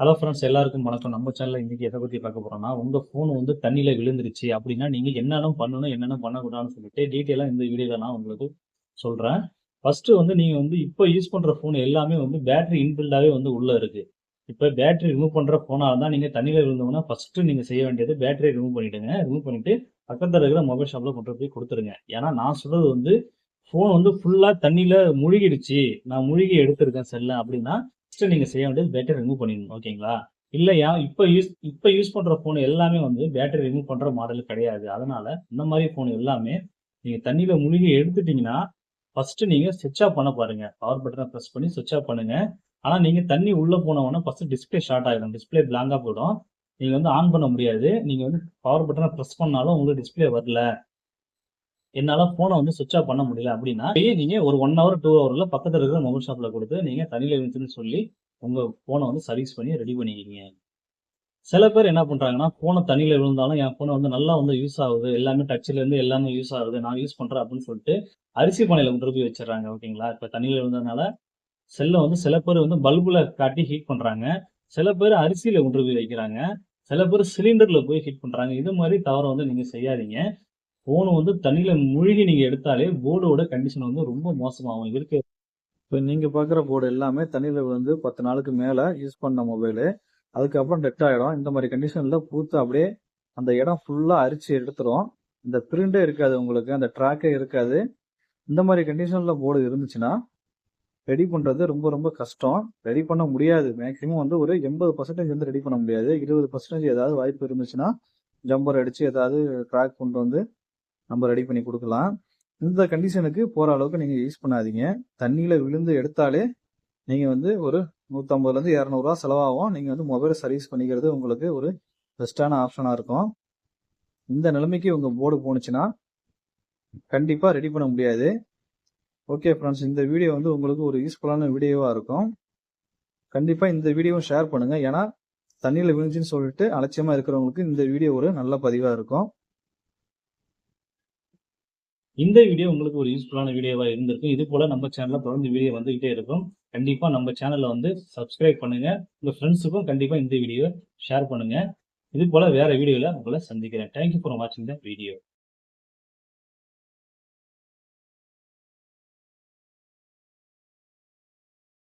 Hello friends எல்லாருக்கும் வணக்கம். நம்ம சேனலில் இன்னைக்கு எதை பற்றி பார்க்க போகிறோம்னா உங்கள் ஃபோன் வந்து தண்ணியில் விழுந்துருச்சு அப்படின்னா நீங்கள் என்னென்ன பண்ணணும் என்னென்ன பண்ணக்கூடாதுன்னு சொல்லிட்டு டீட்டெயிலாக இந்த வீடியோவில் நான் உங்களுக்கு சொல்கிறேன் ஃபஸ்ட்டு வந்து நீங்கள் வந்து இப்போ யூஸ் பண்ணுற ஃபோன் எல்லாமே வந்து பேட்டரி இன்பில்டாகவே வந்து உள்ளே இருக்குது இப்போ பேட்டரி ரிமூவ் பண்ணுற ஃபோனாக இருந்தால் நீங்கள் தண்ணியில் விழுந்தோம்னா ஃபஸ்ட்டு நீங்கள் செய்ய வேண்டியது பேட்டரி ரிமூவ் பண்ணிவிடுங்க ரிமூவ் பண்ணிவிட்டு பக்கத்தில் இருக்கிற மொபைல் ஷாப்பில் கொண்டு போய் கொடுத்துருங்க. ஏன்னா நான் சொல்கிறது வந்து ஃபோன் வந்து ஃபுல்லாக தண்ணியில் முழுகிடுச்சு. நான் முழுகி எடுத்திருக்கேன் செல்ல அப்படின்னா ஃபஸ்ட்டு நீங்கள் செய்ய வேண்டியது பேட்டரி ரிமூவ் பண்ணிடணும் ஓகேங்களா இல்லையா? இப்போ யூஸ் இப்போ யூஸ் பண்ணுற ஃபோன் எல்லாமே வந்து பேட்டரி ரிமூவ் பண்ணுற மாடல் கிடையாது. அதனால் இந்த மாதிரி ஃபோன் எல்லாமே நீங்கள் தண்ணியில் முழுகி எடுத்துட்டிங்கன்னா ஃபஸ்ட்டு நீங்கள் சுவிட்ச் ஆஃப் பண்ண பாருங்கள் பவர் பட்டனை ப்ரெஸ் பண்ணி சுவிட்ச் ஆஃப் பண்ணுங்கள் ஆனால் நீங்கள் தண்ணி உள்ளே போனவொடனே ஃபஸ்ட்டு டிஸ்பிளே ஷார்ட் ஆகிடும் டிஸ்பிளே பிளாங்காக போயிடும். நீங்கள் வந்து ஆன் பண்ண முடியாது. நீங்கள் வந்து பவர் பட்டனை ப்ரெஸ் பண்ணாலும் உங்களுக்கு டிஸ்பிளே வரல. என்னால போனை வந்து சுவிச் ஆஃப் பண்ண முடியல. அப்படின்னா நீங்கள் நீங்க ஒரு ஒன் ஹவர் டூ ஹவர்ல பக்கத்துல இருக்கிற மொபைல் ஷாப்ல கொடுத்து நீங்க தண்ணியில் இருந்துச்சுன்னு சொல்லி உங்க போனை வந்து சர்வீஸ் பண்ணி ரெடி பண்ணிக்கிங்க. சில பேர் என்ன பண்றாங்கன்னா போனை தண்ணியில் விழுந்தாலும் என் போனை வந்து நல்லா வந்து யூஸ் ஆகுது. எல்லாமே டச்ல இருந்து எல்லாமே யூஸ் ஆகுது. நான் யூஸ் பண்றேன் அப்படின்னு சொல்லிட்டு அரிசி பானையில கொண்டு போய் வச்சிடறாங்க. ஓகேங்களா? இப்ப தண்ணியில் விழுந்ததுனால செல்லை வந்து சில பேர் வந்து பல்புல காட்டி ஹீட் பண்றாங்க. சில பேர் அரிசியில கொண்டு போய் வைக்கிறாங்க. சில பேர் சிலிண்டர்ல போய் ஹீட் பண்றாங்க. இது மாதிரி தவறை வந்து நீங்க செய்யாதீங்க. போன் வந்து தண்ணியில மூழ்கி நீங்க எடுத்தாலே போர்டோட கண்டிஷன் வந்து ரொம்ப மோசமாகும். இருக்கு. இப்போ நீங்கள் பார்க்குற போர்டு எல்லாமே தண்ணியில் வந்து பத்து நாளுக்கு மேலே யூஸ் பண்ண மொபைலு அதுக்கப்புறம் டெட் ஆகிடும் இந்த மாதிரி கண்டிஷனில் பூத்து அப்படியே அந்த இடம் ஃபுல்லாக அரிச்சு எடுத்துரும். இந்த பிரிண்டே இருக்காது உங்களுக்கு. அந்த ட்ராக்கே இருக்காது. இந்த மாதிரி கண்டிஷனில் போர்டு இருந்துச்சுன்னா ரெடி பண்ணுறது ரொம்ப ரொம்ப கஷ்டம். ரெடி பண்ண முடியாது. மேக்ஸிமம் வந்து ஒரு எண்பது பர்சன்டேஜ் வந்து ரெடி பண்ண முடியாது. இருபது பர்சன்டேஜ் ஏதாவது வாய்ப்பு இருந்துச்சுன்னா ஜம்பர் அடித்து ஏதாவது ட்ராக் கொண்டு வந்து நம்ம ரெடி பண்ணி கொடுக்கலாம். இந்த கண்டிஷனுக்கு போகிற அளவுக்கு நீங்கள் யூஸ் பண்ணாதீங்க. தண்ணியில் விழுந்து எடுத்தாலே நீங்கள் வந்து ஒரு நூற்றம்பதுலேருந்து இரநூறுவா செலவாகும். நீங்கள் வந்து மொபைலை சர்வீஸ் பண்ணிக்கிறது உங்களுக்கு ஒரு பெஸ்ட்டான ஆப்ஷனாக இருக்கும். இந்த நிலைமைக்கு உங்கள் போர்டு போணுச்சுன்னா கண்டிப்பாக ரெடி பண்ண முடியாது. ஓகே ஃப்ரெண்ட்ஸ் இந்த வீடியோ வந்து உங்களுக்கு ஒரு யூஸ்ஃபுல்லான வீடியோவாக இருக்கும். கண்டிப்பாக இந்த வீடியோவும் ஷேர் பண்ணுங்கள் ஏன்னா தண்ணியில் விழுந்துச்சின்னு சொல்லிட்டு அலட்சியமாக இருக்கிறவங்களுக்கு இந்த வீடியோ ஒரு நல்ல பதிவாக இருக்கும். இந்த வீடியோ உங்களுக்கு ஒரு யூஸ்ஃபுல்லான வீடியோவாக இருந்திருக்கும். இது போல் நம்ம சேனலில் தொடர்ந்து வீடியோ வந்துகிட்டே இருக்கும். கண்டிப்பாக நம்ம சேனலில் வந்து சப்ஸ்கிரைப் பண்ணுங்க. உங்கள் ஃப்ரெண்ட்ஸுக்கும் கண்டிப்பாக இந்த வீடியோவை ஷேர் பண்ணுங்கள் இது போல் வேறு வீடியோவில் உங்களை சந்திக்கிறேன். தேங்க்யூ ஃபார் வாட்சிங் த வீடியோ